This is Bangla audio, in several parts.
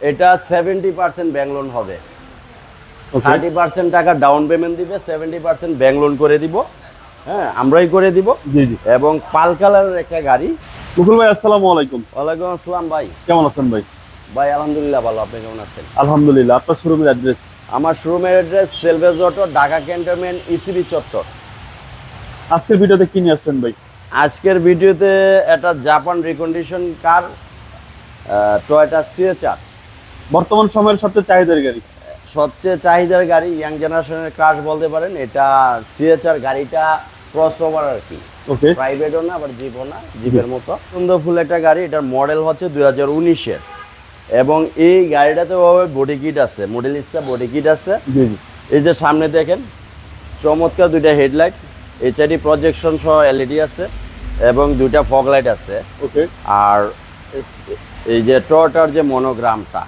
এটা সেভেন্টি পার্সেন্ট ব্যাংক লোন হবে। থার্টি পার্সেন্ট টাকা ডাউন পেমেন্ট দিবে সেভেন্টি পার্সেন্ট ব্যাংক লোন করে দিব। হ্যাঁ আমরাই করে দিব। জি জি। এবং পাল কালারের একটা গাড়ি। মুকুল ভাই আসসালামু আলাইকুম। ওয়ালাইকুম আসসালাম ভাই। কেমন আছেন ভাই? ভাই আলহামদুলিল্লাহ ভালো। আপনি কেমন আছেন? আলহামদুলিল্লাহ আপনার শোরুমের অ্যাড্রেস? আমার শোরুমের address সেলভেজ auto Dhaka cantonment ECB চত্বর। আজকের ভিডিওতে কি নিয়ে আসছেন ভাই? আজকের ভিডিওতে একটা Japan recondition car Toyota CHR বর্তমান সময়ের সবচেয়ে চাহিদার গাড়ি? সবচেয়ে চাহিদার গাড়ি ইয়াং জেনারেশনের ক্রাশ বলতে পারেন এটা সিএচআর গাড়িটা ক্রস ওভার আর কি। ওকে প্রাইভেটও না আবার জিপও না জিপের মতো। সুন্দর ফুল একটা গাড়ি এটার মডেল হচ্ছে দুই হাজার উনিশের। এবং এই গাড়িটাতে বডি কিট আছে মডেলিস্টা বডি কিট আছে। এই যে সামনে দেখেন চমৎকার দুইটা হেডলাইট এইচআইডি প্রজেকশন সহ এলইডি আছে এবং দুইটা ফগ লাইট আছে। ওকে আর এই যে টয়টার যে মনোগ্রামটা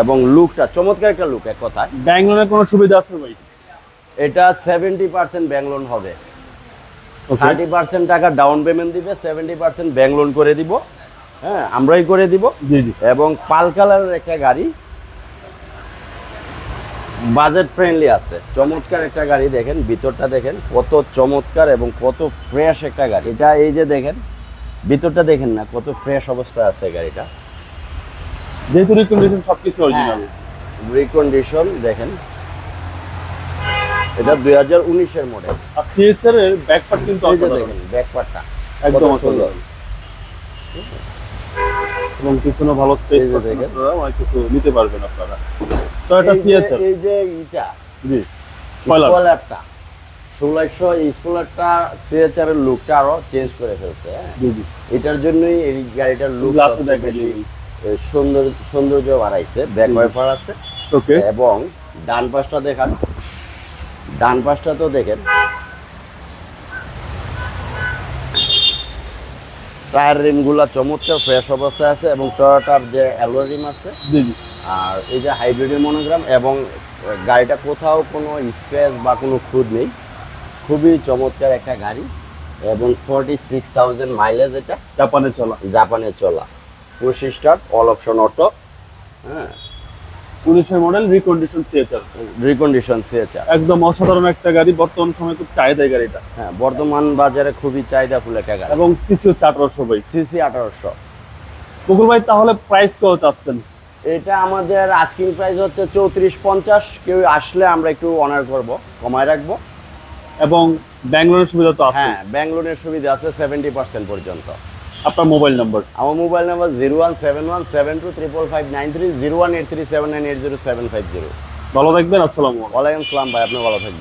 এবং লুকটা চমৎকার একটা লুক এক কথায়। ব্যাংক লোনের কোনো সুবিধা আছে ভাই? এটা সেভেন্টি পার্সেন্ট ব্যাংক লোন হবে থার্টি পার্সেন্ট টাকা ডাউন পেমেন্ট দিবে সেভেন্টি পার্সেন্ট ব্যাংক লোন করে দিব। হ্যাঁ আমরাই করে দিব। এবং পাল কালারের একটা গাড়ি বাজেট ফ্রেন্ডলি আছে। চমৎকার একটা গাড়ি দেখেন ভিতরটা দেখেন কত চমৎকার এবং কত ফ্রেশ একটা গাড়ি। এটা এই যে দেখেন ভিতরটা দেখেন না কত ফ্রেশ অবস্থায় আছে গাড়িটা। যেহেতু রিকন্ডিশন সবকিছু অরিজিনাল রিকন্ডিশন দেখেন। এটা দুই হাজার উনিশের মডেল আর সিএচআর এর ব্যাক পার্ট কিন্তু দেখেন ব্যাক পার্টটা একদম সুন্দর। এবং পিছনে ভালো স্পেস দেখেন। অনেক কিছু নিতে পারবেন আপনারা। তো এটা সিএচআর এই যে ইটা। জি। স্পয়লারটা ষোলোশো এই স্পয়লারটা সিএচআর এর লুকটা আরও চেঞ্জ করে ফেলছে হ্যাঁ? এটার জন্যই এই গাড়িটার লুক Glass এ দেখা যায়। সুন্দর সৌন্দর্য বাড়াইছে ব্যাক ওয়াইপার আছে। ওকে। এবং ডান পাশটা দেখান ডান পাশটা তো দেখেন টায়ার রিমগুলো চমৎকার ফ্রেশ অবস্থায় আছে এবং টয়োটার যে অ্যালো রিম আছে আর এই যে হাইব্রিডের মনোগ্রাম এবং গাড়িটা কোথাও কোনো স্ক্র্যাচ বা কোনো খুদ নেই খুবই চমৎকার একটা গাড়ি এবং ফর্টি সিক্স থাউজেন্ড মাইলেজ এটা জাপানে চলা। জাপানে চলা। Push start all option auto হ্যাঁ। উনিশের model recondition CHR recondition CHR একদম অসাধারণ একটা গাড়ি বর্তমান সময়ে খুব চাহিদা গাড়িটা। হ্যাঁ বর্তমান বাজারে খুবই চাহিদাফুল একটা গাড়ি। এবং সিসি হচ্ছে আঠারোশো ভাই। সিসি আঠারোশো। মুকুল ভাই তাহলে প্রাইস কত চাচ্ছেন? এটা আমাদের আস্কিং প্রাইস হচ্ছে চৌত্রিশ পঞ্চাশ। কেউ আসলে আমরা একটু অনার করব কমায় রাখব। এবং ব্যাঙ্গলোরের সুবিধা তো হ্যাঁ লোনের সুবিধা আছে সেভেন্টি পার্সেন্ট পর্যন্ত। আপনার মোবাইল নাম্বার আমার mobile number zero one seven one seven two triple five nine three zero one eight three seven nine eight zero seven five zero ভালো থাকবেন আসসালামু আলাইকুম। ওয়ালাইকুম সালাম ভাই আপনি ভালো থাকবেন।